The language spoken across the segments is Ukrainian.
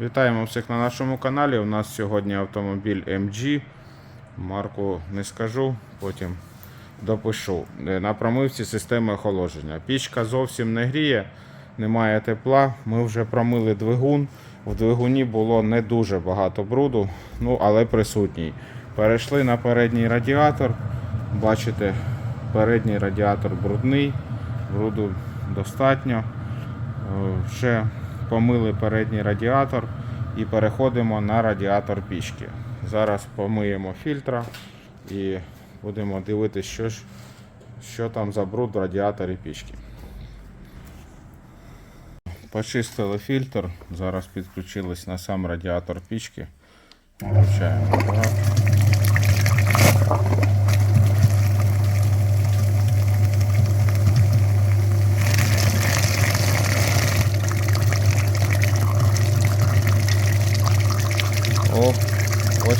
Вітаємо всіх на нашому каналі. У нас сьогодні автомобіль MG. Марку не скажу, потім допишу. Е, На промивці системи охолодження. Пічка зовсім не гріє, немає тепла. Ми вже промили двигун. В двигуні було не дуже багато бруду, ну але присутній. Перейшли на передній радіатор. Бачите, передній радіатор брудний, бруду достатньо. Е, Вже помили передній радіатор і переходимо на радіатор пічки. Зараз помиємо фільтра і будемо дивитися, що, що там за бруд в радіаторі пічки. Почистили фільтр, зараз підключились на сам радіатор пічки. Включаємо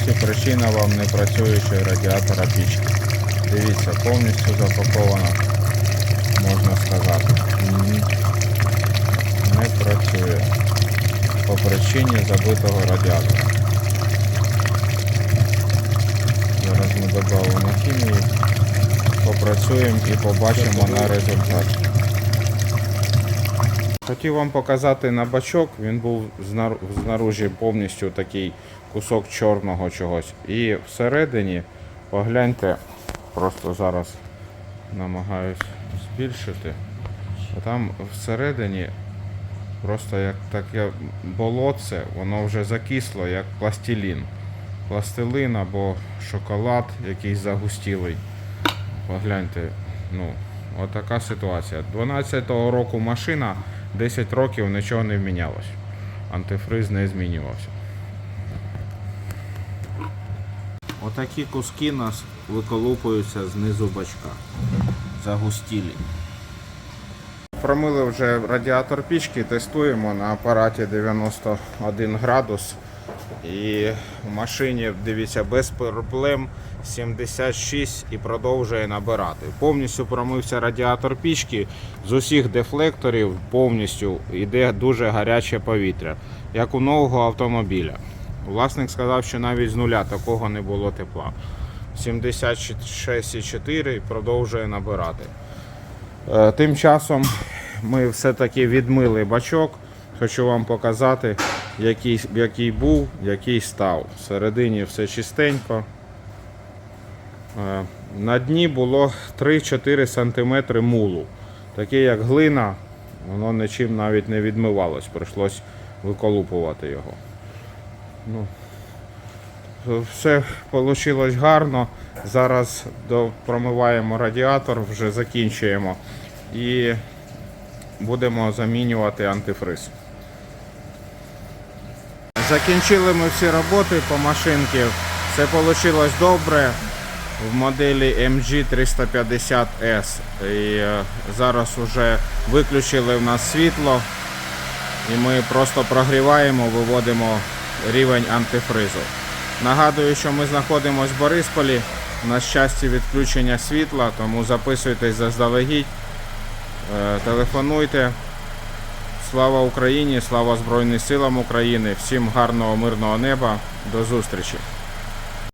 ось причина вам не працюючої радіатора пічки. Дивіться, повністю запакована, можна сказати. Не працює по причині забитого радіатора. Зараз ми додамо хімію, попрацюємо і побачимо на результаті. Хотів вам показати на бачок, він був знар- знаружі повністю такий кусок чорного чогось. І всередині, погляньте, просто зараз намагаюсь збільшити. Там всередині просто як таке болотце, воно вже закисло, як пластилін. Пластилин або шоколад якийсь загустілий. Погляньте, ну, отака ситуація. 12-го року машина, 10 років нічого не вмінялось. Антифриз не змінювався. Отакі куски нас виколупуються знизу бачка. Загустілі. Промили вже радіатор пічки, тестуємо на апараті 91 градус. І в машині, дивіться, без проблем 76 і продовжує набирати. Повністю промився радіатор пічки. З усіх дефлекторів повністю йде дуже гаряче повітря, як у нового автомобіля. Власник сказав, що навіть з нуля такого не було тепла. 76,4 продовжує набирати. Е, Тим часом ми все-таки відмили бачок. Хочу вам показати, який, який був, який став. Всередині все чистенько. Е, На дні було 3-4 см мулу. Таке як глина, воно нічим навіть не відмивалось, прийшлось виколупувати його. Ну, все вийшло гарно. Зараз промиваємо радіатор, вже закінчуємо. І будемо замінювати антифриз. Закінчили ми всі роботи по машинці. Все вийшло добре в моделі MG 350S. І е, зараз вже виключили в нас світло. І ми просто прогріваємо, виводимо рівень антифризу. Нагадую, що ми знаходимося в Борисполі. На щастя відключення світла, тому записуйтесь заздалегідь, е, телефонуйте. Слава Україні, слава Збройним силам України. Всім гарного мирного неба. До зустрічі.